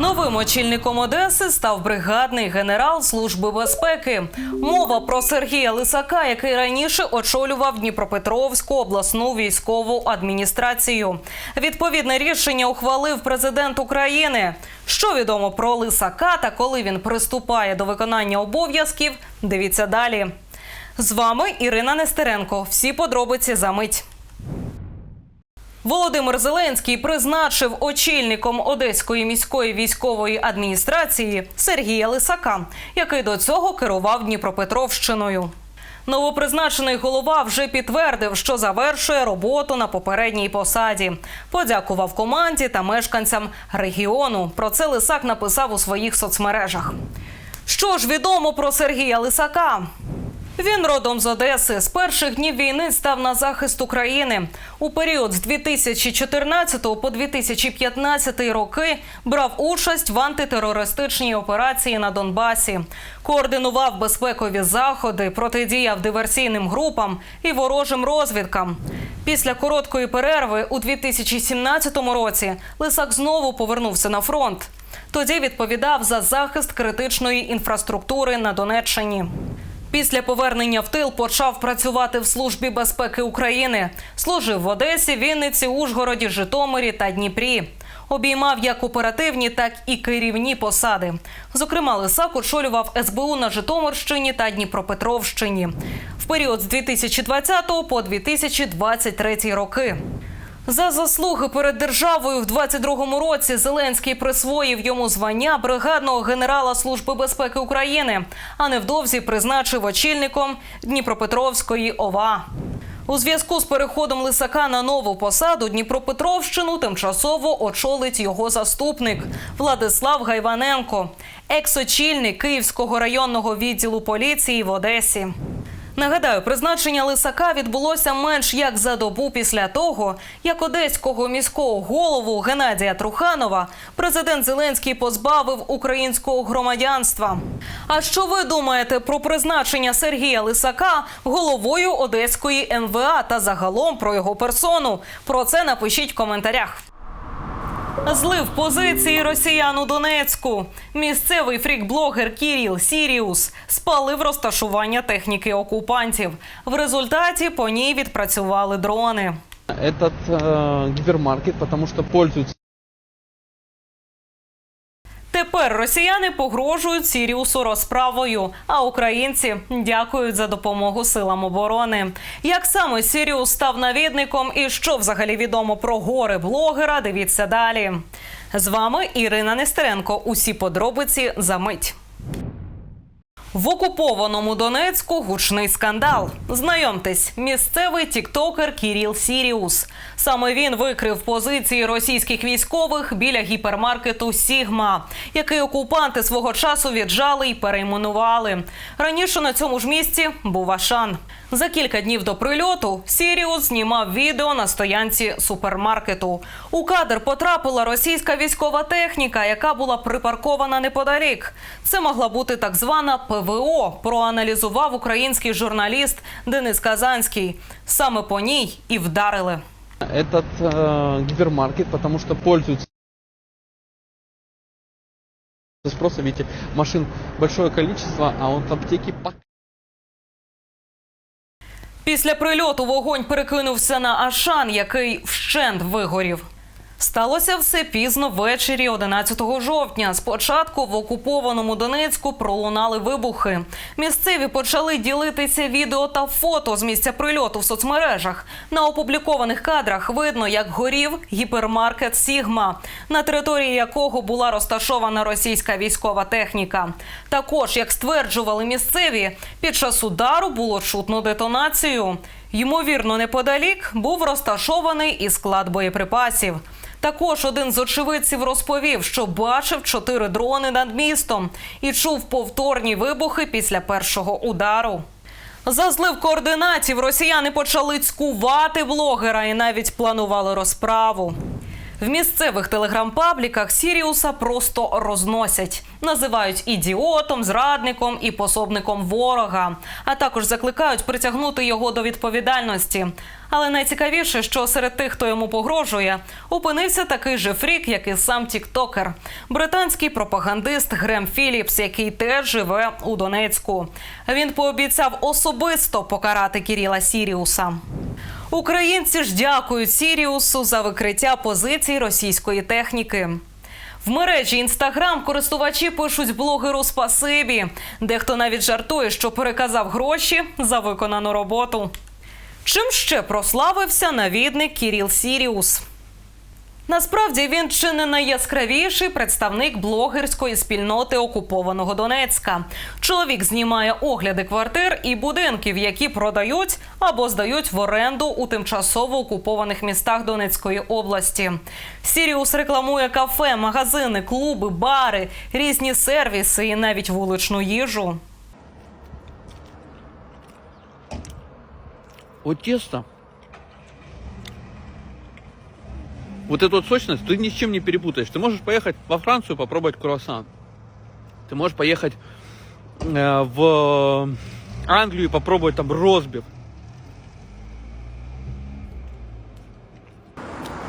Новим очільником Одеси став бригадний генерал Служби безпеки. Мова про Сергія Лисака, який раніше очолював Дніпропетровську обласну військову адміністрацію. Відповідне рішення ухвалив президент України. Що відомо про Лисака та коли він приступає до виконання обов'язків, дивіться далі. З вами Ірина Нестеренко. Всі подробиці за мить. Володимир Зеленський призначив очільником Одеської міської військової адміністрації Сергія Лисака, який до цього керував Дніпропетровщиною. Новопризначений голова вже підтвердив, що завершує роботу на попередній посаді. Подякував команді та мешканцям регіону. Про це Лисак написав у своїх соцмережах. Що ж відомо про Сергія Лисака? Він родом з Одеси. З перших днів війни став на захист України. У період з 2014 по 2015 роки брав участь в антитерористичній операції на Донбасі, координував безпекові заходи, протидіяв диверсійним групам і ворожим розвідкам. Після короткої перерви у 2017 році Лисак знову повернувся на фронт. Тоді відповідав за захист критичної інфраструктури на Донеччині. Після повернення в тил почав працювати в службі безпеки України. Служив в Одесі, Вінниці, Ужгороді, Житомирі та Дніпрі. Обіймав як оперативні, так і керівні посади. Зокрема, Лисак очолював СБУ на Житомирщині та Дніпропетровщині в період з 2020 по 2023 роки. За заслуги перед державою в 22-му році Зеленський присвоїв йому звання бригадного генерала Служби безпеки України, а невдовзі призначив очільником Дніпропетровської ОВА. У зв'язку з переходом Лисака на нову посаду Дніпропетровщину тимчасово очолить його заступник Владислав Гайваненко, екс-очільник Київського районного відділу поліції в Одесі. Нагадаю, призначення Лисака відбулося менш як за добу після того, як одеського міського голову Геннадія Труханова президент Зеленський позбавив українського громадянства. А що ви думаєте про призначення Сергія Лисака головою Одеської МВА та загалом про його персону? Про це напишіть в коментарях. Злив позиції росіян у Донецьку. Місцевий фрік-блогер Кіріл Сіріус спалив розташування техніки окупантів. В результаті по ній відпрацювали дрони. Этот э, гипермаркет, потому что пользуются Тепер росіяни погрожують Сіріусу розправою, а українці дякують за допомогу силам оборони. Як саме Сіріус став навідником і що взагалі відомо про гори блогера? Дивіться далі. З вами Ірина Нестеренко. Усі подробиці за мить. В окупованому Донецьку гучний скандал. Знайомтесь, місцевий тіктокер Кіріл Сіріус. Саме він викрив позиції російських військових біля гіпермаркету Сігма, який окупанти свого часу віджали й перейменували. Раніше на цьому ж місці був Ашан. За кілька днів до прильоту Сіріус знімав відео на стоянці супермаркету. У кадр потрапила російська військова техніка, яка була припаркована неподалік. Це могла бути так звана ПВО. Проаналізував український журналіст Денис Казанський. Саме по ній і вдарили. этот э, гипермаркет, потому что пользуются спросом, видите, машин большое количество, а вот аптеки пока Після прильоту вогонь перекинувся на Ашан, який вщент вигорів. Сталося все пізно ввечері 11 жовтня. Спочатку в окупованому Донецьку пролунали вибухи. Місцеві почали ділитися відео та фото з місця прильоту в соцмережах. На опублікованих кадрах видно, як горів гіпермаркет Сігма, на території якого була розташована російська військова техніка. Також, як стверджували місцеві, під час удару було чутно детонацію. Ймовірно, неподалік був розташований і склад боєприпасів. Також один з очевидців розповів, що бачив чотири дрони над містом і чув повторні вибухи після першого удару. За злив координатів росіяни почали цькувати блогера і навіть планували розправу. В місцевих телеграм-пабліках Сіріуса просто розносять, називають ідіотом, зрадником і пособником ворога, а також закликають притягнути його до відповідальності. Але найцікавіше, що серед тих, хто йому погрожує, опинився такий же фрік, як і сам тіктокер, британський пропагандист Грем Філіпс, який теж живе у Донецьку. Він пообіцяв особисто покарати Кіріла Сіріуса. Українці ж дякують Сіріусу за викриття позицій російської техніки. В мережі інстаграм користувачі пишуть блогеру спасибі. Дехто навіть жартує, що переказав гроші за виконану роботу. Чим ще прославився навідник Кіріл Сіріус? Насправді він чи не найяскравіший представник блогерської спільноти окупованого Донецька. Чоловік знімає огляди квартир і будинків, які продають або здають в оренду у тимчасово окупованих містах Донецької області. Сіріус рекламує кафе, магазини, клуби, бари, різні сервіси і навіть вуличну їжу. Вот тесто. Вот эту вот сочность ты ни с чем не перепутаешь. Ты можешь поехать во Францию попробовать круассан. Ты можешь поехать э, в Англию и попробовать там розбив.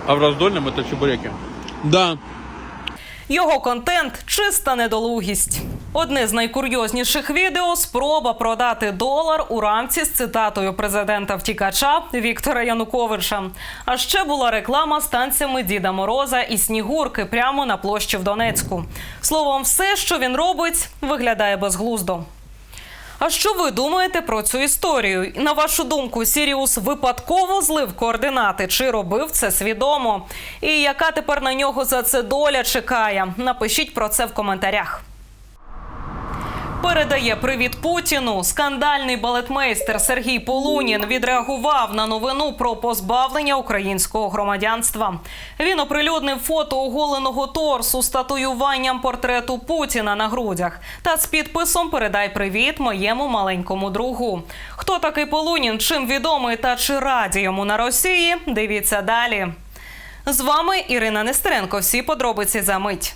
А в раздольном это чебуреки. Да, Його контент чиста недолугість. Одне з найкурйозніших відео спроба продати долар у рамці з цитатою президента втікача Віктора Януковича. А ще була реклама з танцями Діда Мороза і Снігурки прямо на площі в Донецьку. Словом, все, що він робить, виглядає безглуздо. А що ви думаєте про цю історію? На вашу думку, Сіріус випадково злив координати чи робив це свідомо? І яка тепер на нього за це доля чекає? Напишіть про це в коментарях. Передає привіт Путіну. Скандальний балетмейстер Сергій Полунін відреагував на новину про позбавлення українського громадянства. Він оприлюднив фото оголеного торсу з татуюванням портрету Путіна на грудях та з підписом Передай привіт моєму маленькому другу. Хто такий Полунін? Чим відомий та чи раді йому на Росії? Дивіться далі. З вами Ірина Нестеренко. Всі подробиці за мить.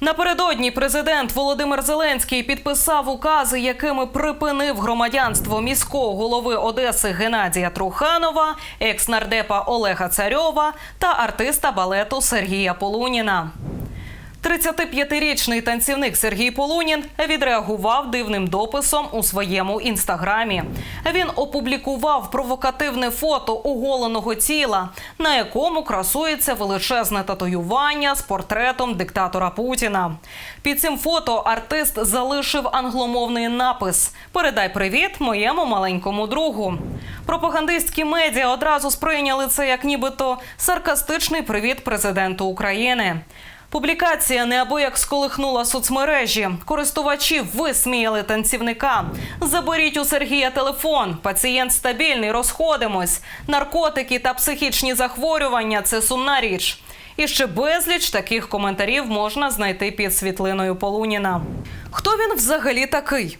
Напередодні президент Володимир Зеленський підписав укази, якими припинив громадянство міського голови Одеси Геннадія Труханова, екс-нардепа Олега Царьова та артиста балету Сергія Полуніна. 35-річний танцівник Сергій Полунін відреагував дивним дописом у своєму інстаграмі. Він опублікував провокативне фото оголеного тіла, на якому красується величезне татуювання з портретом диктатора Путіна. Під цим фото артист залишив англомовний напис Передай привіт моєму маленькому другу. Пропагандистські медіа одразу сприйняли це як нібито саркастичний привіт президенту України. Публікація неабияк сколихнула соцмережі. Користувачі висміяли танцівника. Заберіть у Сергія телефон. Пацієнт стабільний, розходимось. Наркотики та психічні захворювання це сумна річ. І ще безліч таких коментарів можна знайти під світлиною Полуніна. Хто він взагалі такий?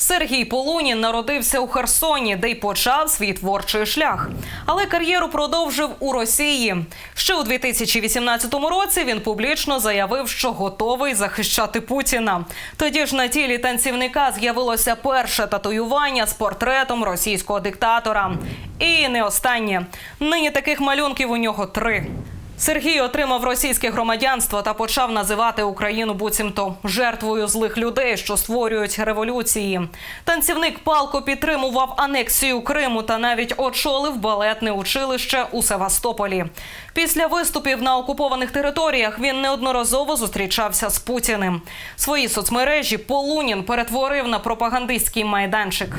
Сергій Полунін народився у Херсоні, де й почав свій творчий шлях. Але кар'єру продовжив у Росії. Ще у 2018 році він публічно заявив, що готовий захищати Путіна. Тоді ж на тілі танцівника з'явилося перше татуювання з портретом російського диктатора. І не останнє. Нині таких малюнків у нього три. Сергій отримав російське громадянство та почав називати Україну буцімто жертвою злих людей, що створюють революції. Танцівник палко підтримував анексію Криму та навіть очолив балетне училище у Севастополі. Після виступів на окупованих територіях він неодноразово зустрічався з Путіним. Свої соцмережі Полунін перетворив на пропагандистський майданчик.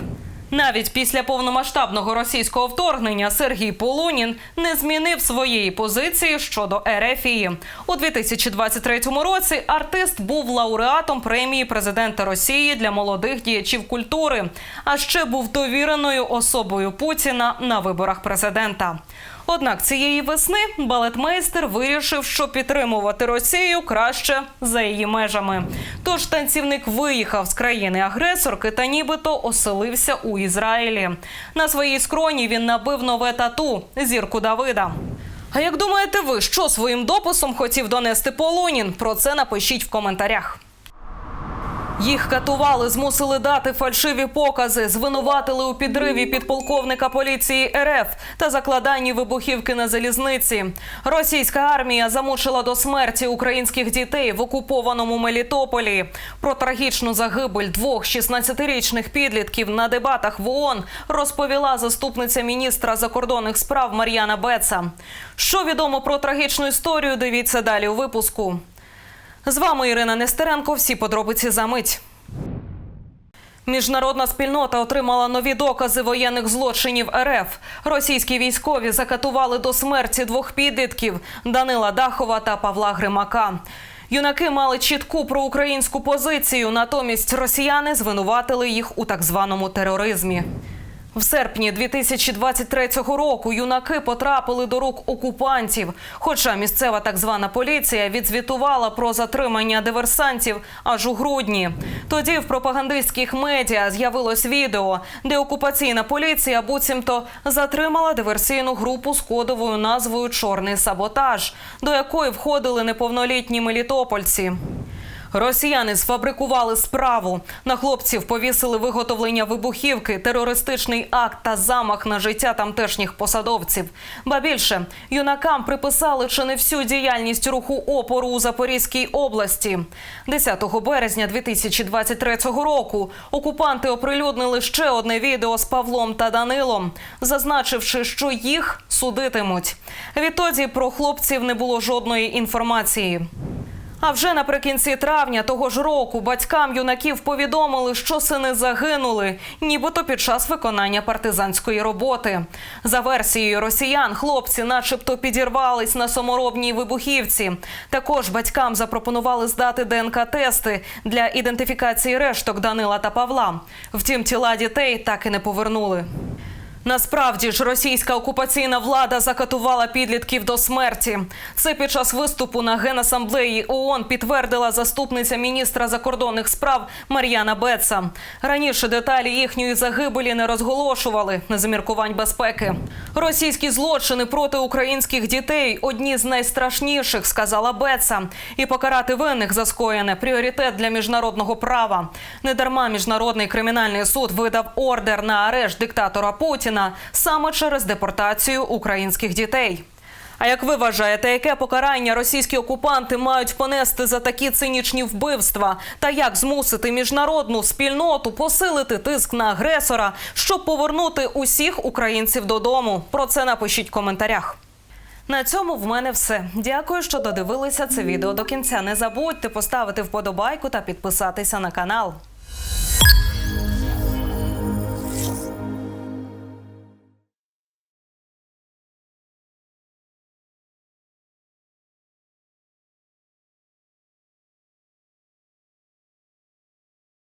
Навіть після повномасштабного російського вторгнення Сергій Полунін не змінив своєї позиції щодо Ерефії. У 2023 році артист був лауреатом премії президента Росії для молодих діячів культури, а ще був довіреною особою Путіна на виборах президента. Однак цієї весни балетмейстер вирішив, що підтримувати Росію краще за її межами. Тож танцівник виїхав з країни-агресорки та нібито оселився у Ізраїлі. На своїй скроні він набив нове тату зірку Давида. А як думаєте ви, що своїм дописом хотів донести Полунін? Про це напишіть в коментарях. Їх катували, змусили дати фальшиві покази, звинуватили у підриві підполковника поліції РФ та закладанні вибухівки на залізниці. Російська армія замучила до смерті українських дітей в окупованому Мелітополі. Про трагічну загибель двох 16-річних підлітків на дебатах в ООН розповіла заступниця міністра закордонних справ Мар'яна Беца. Що відомо про трагічну історію? Дивіться далі у випуску. З вами Ірина Нестеренко. Всі подробиці за мить. Міжнародна спільнота отримала нові докази воєнних злочинів РФ. Російські військові закатували до смерті двох підлітків Данила Дахова та Павла Гримака. Юнаки мали чітку проукраїнську позицію, натомість росіяни звинуватили їх у так званому тероризмі. В серпні 2023 року юнаки потрапили до рук окупантів. Хоча місцева так звана поліція відзвітувала про затримання диверсантів аж у грудні. Тоді в пропагандистських медіа з'явилось відео, де окупаційна поліція буцімто затримала диверсійну групу з кодовою назвою Чорний саботаж, до якої входили неповнолітні мелітопольці. Росіяни сфабрикували справу. На хлопців повісили виготовлення вибухівки, терористичний акт та замах на життя тамтешніх посадовців. Ба більше юнакам приписали чи не всю діяльність руху опору у Запорізькій області. 10 березня 2023 року окупанти оприлюднили ще одне відео з Павлом та Данилом, зазначивши, що їх судитимуть. Відтоді про хлопців не було жодної інформації. А вже наприкінці травня того ж року батькам юнаків повідомили, що сини загинули, нібито під час виконання партизанської роботи. За версією росіян, хлопці, начебто, підірвались на саморобній вибухівці. Також батькам запропонували здати ДНК-тести для ідентифікації решток Данила та Павла. Втім, тіла дітей так і не повернули. Насправді ж російська окупаційна влада закатувала підлітків до смерті. Це під час виступу на генасамблеї ООН підтвердила заступниця міністра закордонних справ Мар'яна Беца. Раніше деталі їхньої загибелі не розголошували на заміркувань безпеки. Російські злочини проти українських дітей одні з найстрашніших, сказала Беца. І покарати винних за скоєне пріоритет для міжнародного права. Недарма міжнародний кримінальний суд видав ордер на арешт диктатора Путіна саме через депортацію українських дітей. А як ви вважаєте, яке покарання російські окупанти мають понести за такі цинічні вбивства? Та як змусити міжнародну спільноту посилити тиск на агресора, щоб повернути усіх українців додому? Про це напишіть в коментарях. На цьому в мене все. Дякую, що додивилися це відео до кінця. Не забудьте поставити вподобайку та підписатися на канал.